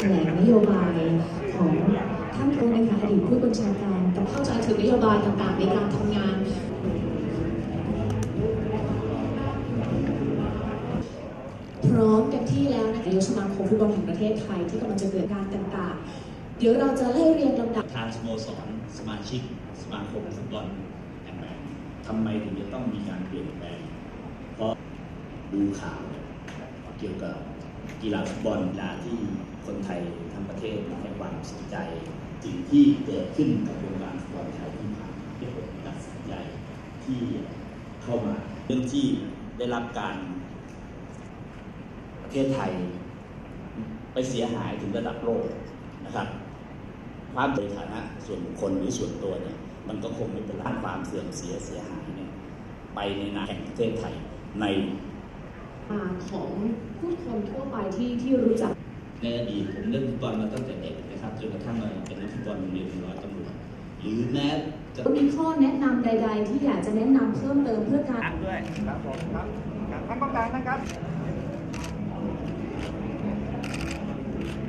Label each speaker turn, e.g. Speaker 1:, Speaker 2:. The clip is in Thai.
Speaker 1: แถลงนโยบายของท่านผู้นะคะอดีตผู้บัญชาการกับเข้าใจถึงนโยบายต่างๆในการทำงานพร้อมกันที่แล้วนะคะนายกสมาคมฟุตบอลแห่งประเทศไทยที่กำลังจะเกิดการต่างๆ เดี๋ยวเราจะไล่เรียงลำดับ
Speaker 2: ทางสโมสรสมาชิก สมาคมฟุตบอลแห่งประเทศทำไมถึงจะต้องมีการเปลี่ยนแปลง เพราะดูข่าวเกี่ยวกับ กีฬาฟุตบอลกีฬาที่คนไทยทั้งประเทศให้ความสนใจสิ่งที่เกิดขึ้นกับวงการฟุตบอลไทยที่ผ่านที่ผมตัดสินใจที่เข้ามาเรื่องที่ได้รับการประเทศไทยไปเสียหายถึงระดับโลกนะครับความโดยฐานะส่วนบุคคลหรือส่วนตัวเนี่ยมันก็คงไม่เป็นไรความเสื่อมเสียเสียหายเนี่ยไปในนามแห่งประเทศไทยใน
Speaker 1: มาของผู้คนทั่วไปที่ที่รู้จัก
Speaker 2: ในอดีตผมเล่นฟุตบอลมาตั้งแต่เด็กนะครับจนกระทั่งมาเป็นนักฟุตบอลโรงเรียนร้อยตำรวจหรือแม้จะ
Speaker 1: มีข้อแนะนำใด ๆ ที่อยากจะแนะนำเพิ่มเติมเพื่อการ
Speaker 3: ด้วยครับผมครับครับท่านกองกลางนะครับ